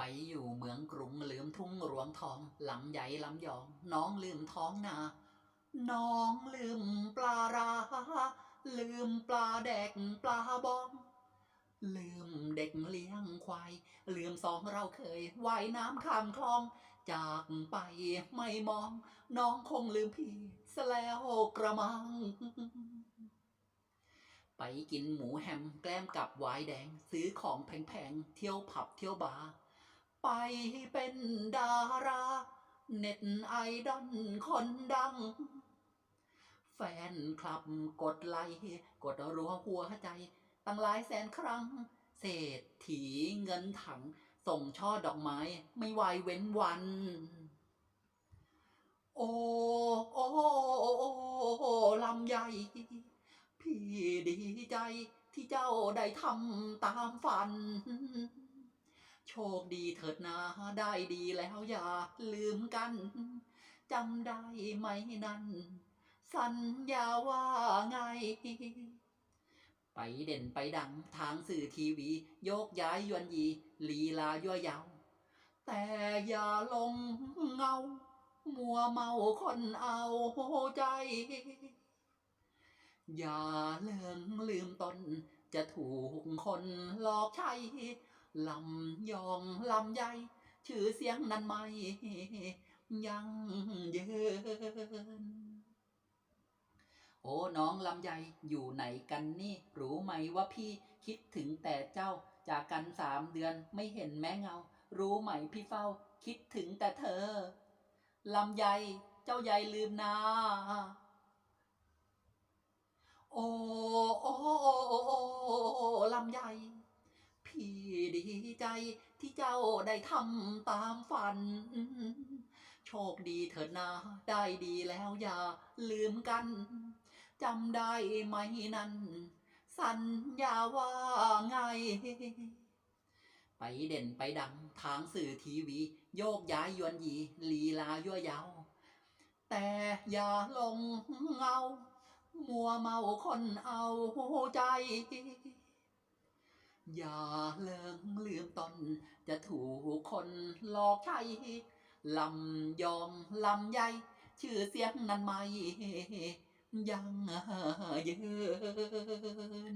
ไปอยู่เมืองกรุงลืมทุ่งรวงทอง หลังใหญ่ลำยอง น้องลืมท้องนา น้องลืมปลารา ลืมปลาแดกปลาบอง ลืมเด็กเลี้ยงควาย ลืมสองเราเคยว่ายน้ำข้ามคลอง จากไปไม่มอง น้องคงลืมพี่ซะแล้วกระมังไปกินหมูแฮมแกล้มกับไวน์แดง ซื้อของแพงๆ เที่ยวผับเที่ยวบาร์ ไปเป็นดารา เน็ตไอดอลคนดัง แฟนคลับกดไลค์กดรัวหัวใจตั้งหลายแสนครั้ง เศรษฐีเงินถัง ส่งช่อดอกไม้ไม่ไหวเว้นวัน โอ้โอ้โอ้ลำใหญ่ พี่ดีใจที่เจ้าได้ทำตามฝัน โชคดีเถิดนาได้ดีแล้วอย่าลืมกันจำได้ไหมนั้นสัญญาว่าไง ไปเด่นไปดังทางสื่อทีวี โยกย้ายยวนยีลีลายั่วยาว แต่อย่าลงเงา มัวเมาคนเอาใจ อย่าเลิงลืมตนจะถูกคนหลอกใช้ ลำยองลำใหญ่ชื่อเสียงนั้นไม่ยังยืนโอ้น้องลำไยอยู่ไหนกันนี่ รู้ไหมว่าพี่คิดถึงแต่เจ้าจากกันสามเดือนไม่เห็นแม้เงา รู้ไหมพี่เฝ้า คิดถึงแต่เธอลำไยเจ้าใหญ่ลืมนาโอ้โอ้โอ้โอ้ ใจที่เจ้าได้ทำตามฝัน โชคดีเถิดนาได้ดีแล้วอย่าลืมกันจำได้ไหมนั้น สัญญาว่าไง ไปเด่นไปดังทางสื่อทีวี โยกย้ายยวนยีลีลายั่วยาว แต่อย่าลงเงา มัวเมาคนเอาใจ อย่าเลิงลืมตน จะถูกคนหลอกใช้ลำยองลำใหญ่ชื่อเสียงนั้นไม่ยังยืน